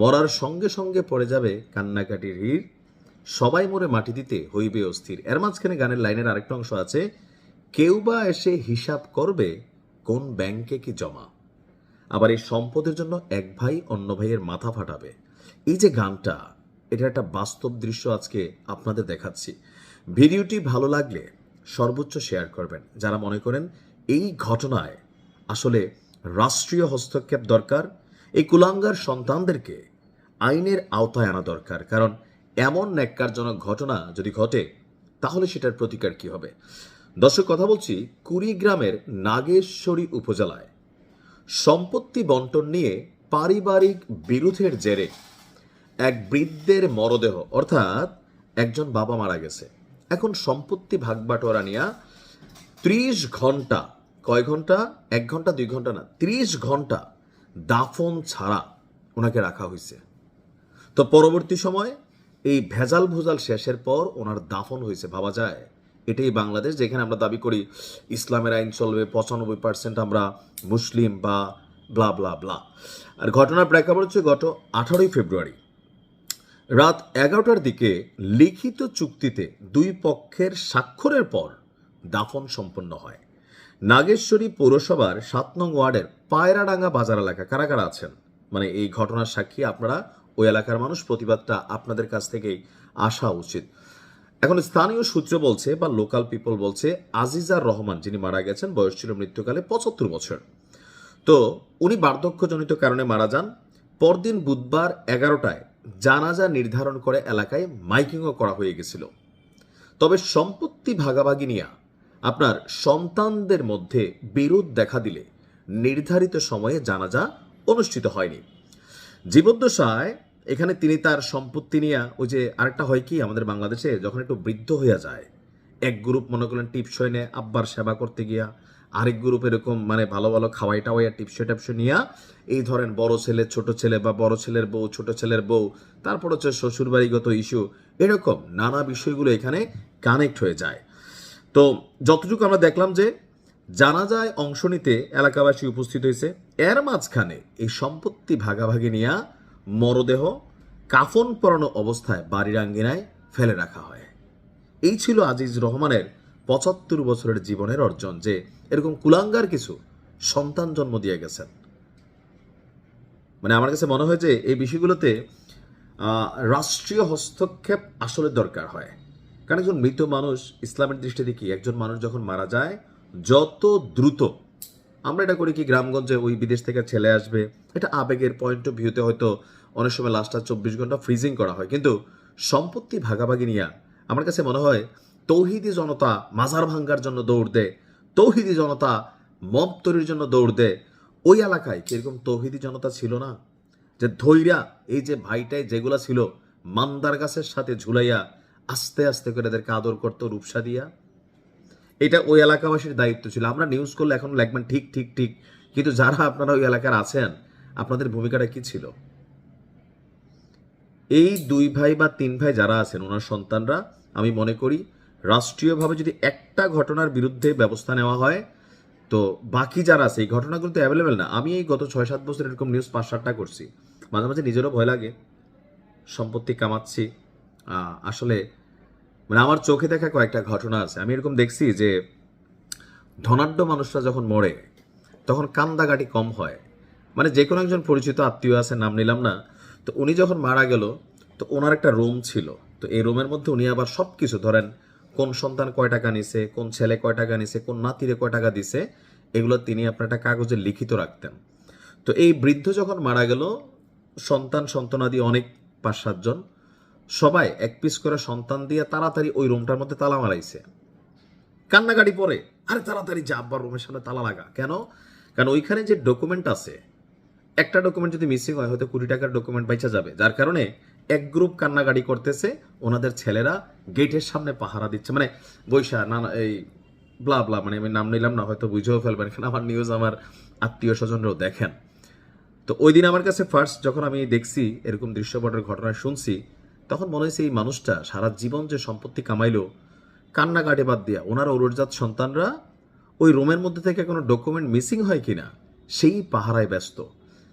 মরার সঙ্গে সঙ্গে পড়ে যাবে কান্নাকাটির হির। সবাই মরে মাটি দিতে হইবে অস্থির। এর মাঝখানে গানের লাইনের আরেকটা অংশ আছে, কেউ বা এসে হিসাব করবে কোন ব্যাংকে কি জমা। আবার এই সম্পদের জন্য এক ভাই অন্য ভাইয়ের মাথা ফাটাবে। এই যে গানটা, এটা একটা বাস্তব দৃশ্য আজকে আপনাদের দেখাচ্ছি। ভিডিওটি ভালো লাগলে সর্বোচ্চ শেয়ার করবেন। যারা মনে করেন এই ঘটনায় আসলে রাষ্ট্রীয় হস্তক্ষেপ দরকার এই কুলাঙ্গার সন্তানদেরকে আইনের আওতায় আনা দরকার। কারণ এমন ন্যাক্কারজনক ঘটনা যদি ঘটে, তাহলে সেটার প্রতিকার কি হবে? দর্শক, কথা বলছি কুড়িগ্রামের নাগেশ্বরী উপজেলায়। সম্পত্তি বন্টন নিয়ে পারিবারিক বিরোধের জেরে এক বৃদ্ধের মরদেহ, অর্থাৎ একজন বাবা মারা গেছে। এখন সম্পত্তি ভাগবাটোয়ারা নিয়ে ত্রিশ ঘণ্টা, কয় ঘণ্টা? এক ঘণ্টা, দুই ঘণ্টা না, ত্রিশ ঘণ্টা দাফন ছাড়া ওনাকে রাখা হয়েছে। তো পরবর্তী সময় এই ভেজাল ভুজাল শেষের পর ওনার দাফন হয়েছে, ভাবা যায়। এটাই বাংলাদেশ, যেখানে আমরা দাবি করি ইসলামের আইন চলবে, পঁচানব্বই পার্সেন্ট আমরা মুসলিম বা ব্লা ব্লা ব্লা আর ঘটনার প্রেক্ষাপট হচ্ছে গত আঠারোই ফেব্রুয়ারি। রাত এগারোটার দিকে লিখিত চুক্তিতে দুই পক্ষের স্বাক্ষরের পর দাফন সম্পন্ন হয়। নাগেশ্বরী পৌরসভার সাত নং ওয়ার্ডের পায়রাডাঙ্গা বাজার এলাকা কারা কারা আছেন? মানে এই ঘটনার সাক্ষী আপনারা, ওই এলাকার মানুষ, প্রতিবাদটা আপনাদের কাছ থেকেই আসা উচিত। এখন স্থানীয় সূত্র বলছে বা লোকাল পিপল বলছে, আজিজার রহমান যিনি মারা গেছেন, বয়স ছিল মৃত্যুকালে পঁচাত্তর বছর। তো উনি বার্ধক্যজনিত কারণে মারা যান। পরদিন বুধবার এগারোটায় জানাজা নির্ধারণ করে এলাকায় মাইকিংও করা হয়ে গেছিল। তবে সম্পত্তি ভাগাভাগি নিয়ে আপনার সন্তানদের মধ্যে বিরোধ দেখা দিলে নির্ধারিত সময়ে জানাজা অনুষ্ঠিত হয়নি। জীবদ্দশায় এখানে তিনি তার সম্পত্তি নিয়ে ওই যে আরেকটা হয় কি আমাদের বাংলাদেশে, যখন একটু বৃদ্ধ হইয়া যায়, এক গ্রুপ মনে করলেন টিপসই নেয়, আব্বার সেবা করতে গিয়া আরেক গ্রুপ এরকম মানে ভালো ভালো খাওয়াই টাওয়াইয়া টিপসই টাপসই নিয়া এই ধরেন বড় ছেলে, ছোট ছেলে বা বড় ছেলের বউ, ছোট ছেলের বউ, তারপর হচ্ছে শ্বশুরবাড়িগত ইস্যু এরকম নানা বিষয়গুলো এখানে কানেক্ট হয়ে যায়। তো যতটুকু আমরা দেখলাম যে জানাজায় অংশ নিতে এলাকাবাসী উপস্থিত হয়েছে। এর মাঝখানে এই সম্পত্তি ভাগাভাগি নিয়ে মরদেহ কাফন পরানো অবস্থায় বাড়ির আঙ্গিনায় ফেলে রাখা হয়। এই ছিল আজিজ রহমানের পঁচাত্তর বছরের জীবনের অর্জন যে এরকম কুলাঙ্গার কিছু সন্তান জন্ম দিয়ে গেছেন। মানে আমার কাছে মনে হয় যে এই বিষয়গুলোতে রাষ্ট্রীয় হস্তক্ষেপ আসলে দরকার হয়। কারণ একজন মৃত মানুষ ইসলামের দৃষ্টিতে কি একজন মানুষ যখন মারা যায়, যত দ্রুত, আমরা এটা করি কি গ্রামগঞ্জে ওই বিদেশ থেকে ছেলে আসবে, এটা আবেগের পয়েন্ট অফ ভিউতে হয়তো অনেক সময় লাস্টটা চব্বিশ ঘণ্টা ফ্রিজিং করা হয়। কিন্তু সম্পত্তি ভাগাভাগি নিয়ে আমার কাছে মনে হয় তৌহিদি জনতা মাজার ভাঙ্গার জন্য দৌড় দেয়, তৌহিদি জনতা মব তৈরির জন্য দৌড় দেয়। ওই এলাকায় কীরকম তৌহিদি জনতা ছিল না? যে ধৈরা এই যে ভাইটাই যেগুলা ছিল, মান্দার গাছের সাথে ঝুলাইয়া আস্তে আস্তে করে এদেরকে আদর করতো, রূপসা দিয়া। এটা ওই এলাকাবাসীর দায়িত্ব ছিল। আমরা নিউজ করলে এখন লিখবেন, ঠিক ঠিক ঠিক। কিন্তু যারা আপনারা ওই এলাকার আছেন, আপনাদের ভূমিকাটা কি ছিল? এই দুই ভাই বা তিন ভাই যারা আছেন, ওনার সন্তানরা, আমি মনে করি, রাষ্ট্রীয়ভাবে যদি একটা ঘটনার বিরুদ্ধে ব্যবস্থা নেওয়া হয়, তো বাকি যারা আছে, এই ঘটনাগুলো তো অ্যাভেলেবেল না। আমি এই গত ছয়, সাত বছর এরকম নিউজ পাঁচ, সাতটা করছি। মাঝে মাঝে নিজেরও ভয় লাগে। সম্পত্তি কামাচ্ছি। আসলে মানে আমার চোখে দেখা কয়েকটা ঘটনা আছে। আমি এরকম দেখছি যে ধনাঢ্য মানুষরা যখন মরে, তখন কান্দাগাটি কম হয়। মানে যে কোনো একজন পরিচিত আত্মীয় আছে, নাম নিলাম না, তো উনি যখন মারা গেল, তো ওনার একটা রুম ছিল। তো এই রুমের মধ্যে উনি আবার সব কিছু ধরেন কোন সন্তান কয় টাকা নিছে, কোন ছেলে কয় টাকা নিছে, কোন নাতিরে কয় টাকা দিছে, এগুলো তিনি আপনার একটা কাগজে লিখিত রাখতেন। তো এই বৃদ্ধ যখন মারা গেল, সন্তান সন্তানাদি অনেক পাঁচ সাতজন সবাই এক পিস করে সন্তান দিয়ে তাড়াতাড়ি ওই রুমটার মধ্যে তালা মারাইছে। কান্নাকাটি পরে, আরে তাড়াতাড়ি যা, আব্বার রুমের সামনে তালা লাগা। কেন? কারণ ওইখানে যে ডকুমেন্ট আছে, একটা ডকুমেন্ট যদি মিসিং হয়, হয়তো কুড়ি টাকার ডকুমেন্ট বাইচা যাবে। যার কারণে এক গ্রুপ কান্নাকাটি করতেছে, ওনাদের ছেলেরা গেটের সামনে পাহারা দিচ্ছে। মানে বৈশা, না এই ব্লা ব্লা মানে আমি নাম নিলাম না, হয়তো বুঝেও ফেলবেন, কারণ আমার নিউজ আমার আত্মীয় স্বজনরাও দেখেন। তো ওই দিন আমার কাছে ফার্স্ট যখন আমি দেখছি, এরকম দৃশ্যপটের ঘটনা শুনছি তখন মনে হয়েছে এই মানুষটা সারা জীবন যে সম্পত্তি কামাইলো, কান্নাকাটি বাদ দিয়া ওনার ঔরজাত সন্তানরা ওই রুমের মধ্যে থেকে কোনো ডকুমেন্ট মিসিং হয় কিনা, সেই পাহারায় ব্যস্ত।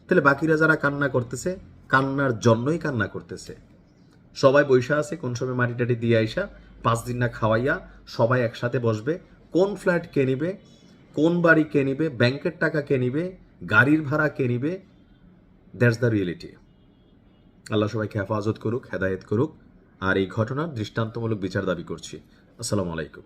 তাহলে বাকিরা যারা কান্না করতেছে, কান্নার জন্যই কান্না করতেছে। সবাই বৈশা আছে, কোন সময় মাটি টাটি দিয়ে আইসা, পাঁচ দিন না খাওয়াইয়া সবাই একসাথে বসবে, কোন ফ্ল্যাট কে নিবে, কোন বাড়ি কে নিবে, ব্যাংকের টাকা কে নিবে, গাড়ির ভাড়া কে নিবে দ্যাটস দ্য রিয়েলিটি আল্লাহ সবাইকে হেফাজত করুক, হেদায়েত করুক। আর এই ঘটনার দৃষ্টান্তমূলক বিচার দাবি করছি। আসসালামু আলাইকুম।